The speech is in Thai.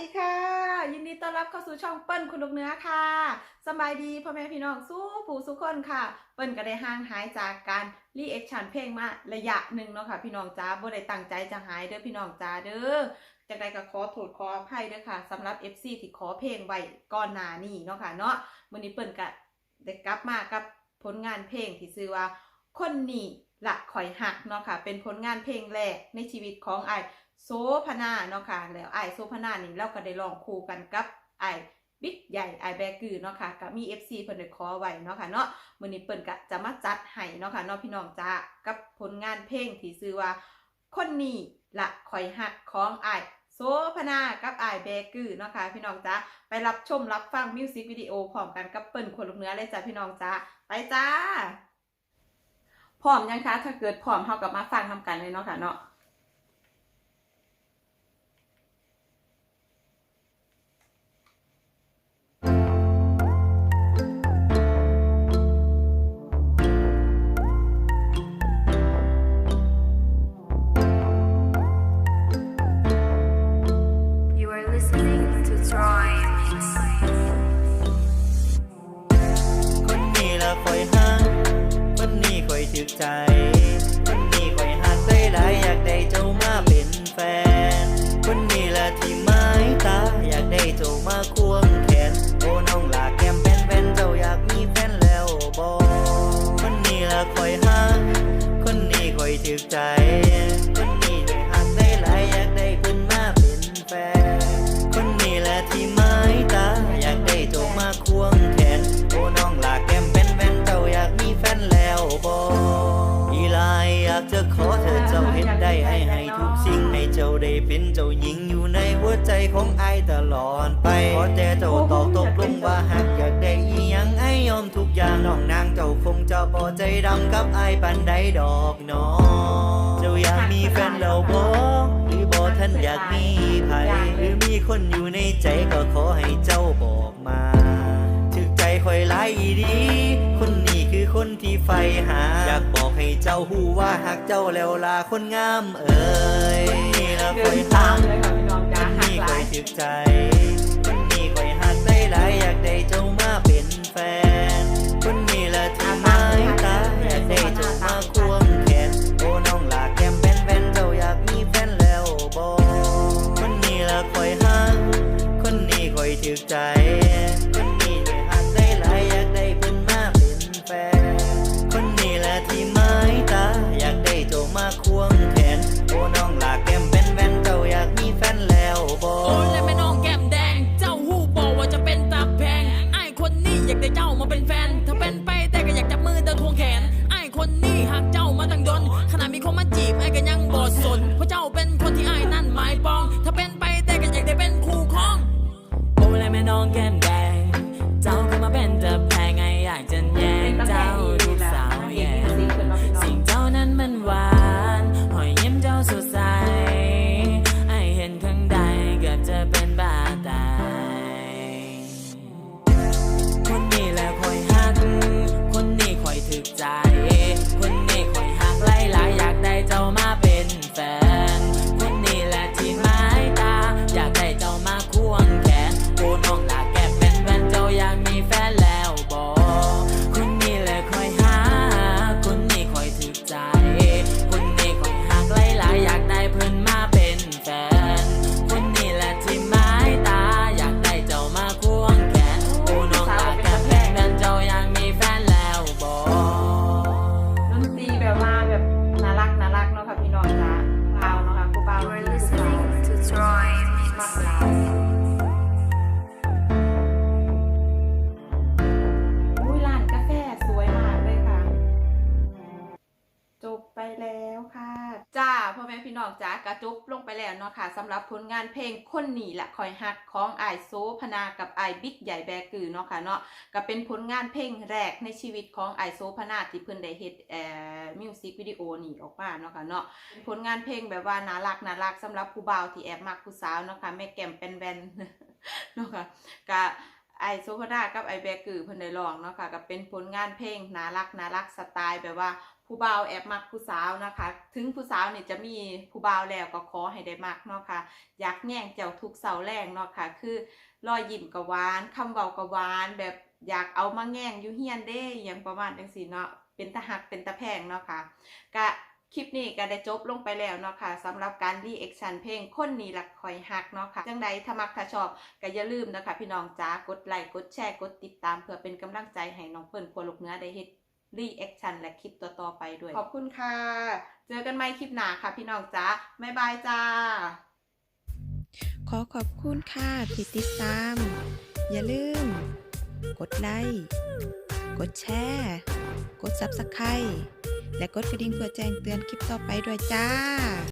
ดีคุณลูกเนื้อค่ะสบายดีพ่อแม่พี่น้องสู้ผู้สุกคนค่ะ เปิ้นก็ได้ห่างหายจากการรีแอคชั่นเพลงมาระยะหนึ่งเนาะค่ะ พี่น้องจ้าบ่ได้ตั้งใจจะหายเด้อพี่น้องจ้าเด้อจากใดก็ขอโทษขออภัยเด้อค่ะสำหรับ FC ที่ขอเพลงไว้ก่อนหน้านี้เนาะค่ะเนาะมื้อนี้เปิ้นก็ได้กลับมากับผลงานเพลงที่ชื่อว่าคนนี้ละข่อยหักเนาะค่ะ เป็นผลงานเพลงแรกในชีวิตของไอ โซพนาเนาะค่ะ แล้วไอโซพนานี่เราก็ได้ลองคู่กันกับไอบิ๊กใหญ่ไอแบกือเนาะค่ะก็มี FC เพิ่นได้ขอไว้เนาะค่ะเนาะมื้อนี้เปิ้นก็จะมาจัดให้เนาะค่ะเนาะพี่น้องจ้ากับผลงานเพลงที่ชื่อว่า คนนี้ละข่อยหักของไอโซพนากับไอแบกือเนาะค่ะพี่น้องจ้าไปรับชมรับฟังมิวสิกวิดีโอพร้อมกันกับเปิ้นคนลูกเนื้อเลยจ้าพี่น้องจ้าไปจ้าพร้อมยังคะถ้าเกิดพร้อมเท่ากับมาฟังทำกันเลยเนาะค่ะเนาะ ใจ คนนี้คอยหักได้หลายอยากได้เจ้ามาเป็นแฟน คนนี้ละที่ไม้ตาอยากได้เจ้ามาควงแขนโอ้น้องลาแก้มเป็นแฟนเจ้าอยากมีแฟนแล้วบอคนนี้ละคอยหักคนนี้คอยถึกใจ เจ้เป็นเจ้าหญิงอยู่ในหัวใจของไอตลอดไปขอแต่เจ้าตอบตกลงว่าหากอยากได้อีหยังไอยอมทุกอย่างน้องนางเจ้าคงจะพอใจดำกับไอปันใดดอกน้อเจ้าอยากมีแฟนแล้วบอหรือบ่ท่านอยากมีไผหรือมีคนอยู่ในใจก็ขอให้เจ้าบอกมาถึกใจคอยหลายอีดี คนนี้คือคนที่ใฝ่หาอยากบอกให้ จ้าหูว่าหากเจ้าแล้วลาคนงามเอ่ยคนนี้ละคเกิอนยตาหัมกเลยค่ะพี่น้องคจ้านหักนี้หคลาอยยถึกใจคนนี้คอยหักได้หลายอยากได้เจ้ามา นขามาจีบไอ้ก็ยังบอดสนเพราะเจ้าเป็นคนที่ไอ้นั่นหมายปอง ถ้าเป็นไปแต่ก็อยากได้เป็นคู่ครองโอ้และแม่น้องแก้มแดง เจ้าก็มาเป็นตาแพงไงอยากจะแย่งเจ้าลูกสาวแย่สิ่งเจ้านั้นมันหวานหอยยิ้มเจ้าสดใสไอ้เห็นข้างใดเกือบจะเป็นบ้าตายคนนี้แหละคอยหักคนนี้คอยถึกใจ พ่อแม่พี่น้องจ้ากระจบลงไปแล้วเนาะค่ะสำหรับผลงานเพลงคนหนีละคอยหักของไอโซพนากับไอบิ๊กใหญ่แบกือเนาะค่ะเนาะก็เป็นผลงานเพลงแรกในชีวิตของไอโซพนาที่เพิ่นได้เฮ็ดเอ่อมิวสิกวิดีโอนี่ออกมาเนาะค่ะเนาะผลงานเพลงแบบว่าน่ารักน่ารักสำหรับผู้บ่าวที่แอบมักผู้สาวเนาะค่ะแม่แก้มเป็นแวนเนาะค่ะก็ไอโซพนากับไอแบกือเพิ่นได้ร้องเนาะค่ะก็เป็นผลงานเพลงน่ารักน่ารักสไตล์แบบว่า ผู้บ่าวแอบมักผู้สาวนะคะ ถึงผู้สาวเนี่ยจะมีผู้บ่าวแล้วก็ขอให้ได้มักเนาะค่ะ อยากแย่งเจ้าทุกเสาแรงเนาะค่ะ คือรอยยิ้มกะหวานคำเว้ากะหวาน แบบอยากเอามาแง่งอยู่เฮียนเด้อย่างประมาณจังซี่เนาะ เป็นตาหักเป็นตาแพงเนาะค่ะกะคลิปนี้ก็ได้จบลงไปแล้วเนาะค่ะสำหรับการรีแอคชั่นเพลงคนนี้ละคอยหักเนาะค่ะจังใดถ้ามักถ้าชอบก็อย่าลืมนะคะ พี่น้องจ้ากดไลค์กดแชร์กดติดตามเพื่อเป็นกำลังใจให้น้องเปิ้ลครัวลูกเนื้อได้เฮ็ด รีแอคชั่นและคลิปต่อๆไปด้วย ขอบคุณค่ะ เจอกันใหม่คลิปหน้าค่ะพี่น้องจ้าบ๊ายบายจ้า ขอขอบคุณค่ะที่ติดตาม อย่าลืม กดไลค์ กดแชร์ กด Subscribe และกดกระดิ่งเพื่อแจ้งเตือนคลิปต่อไปด้วยจ้า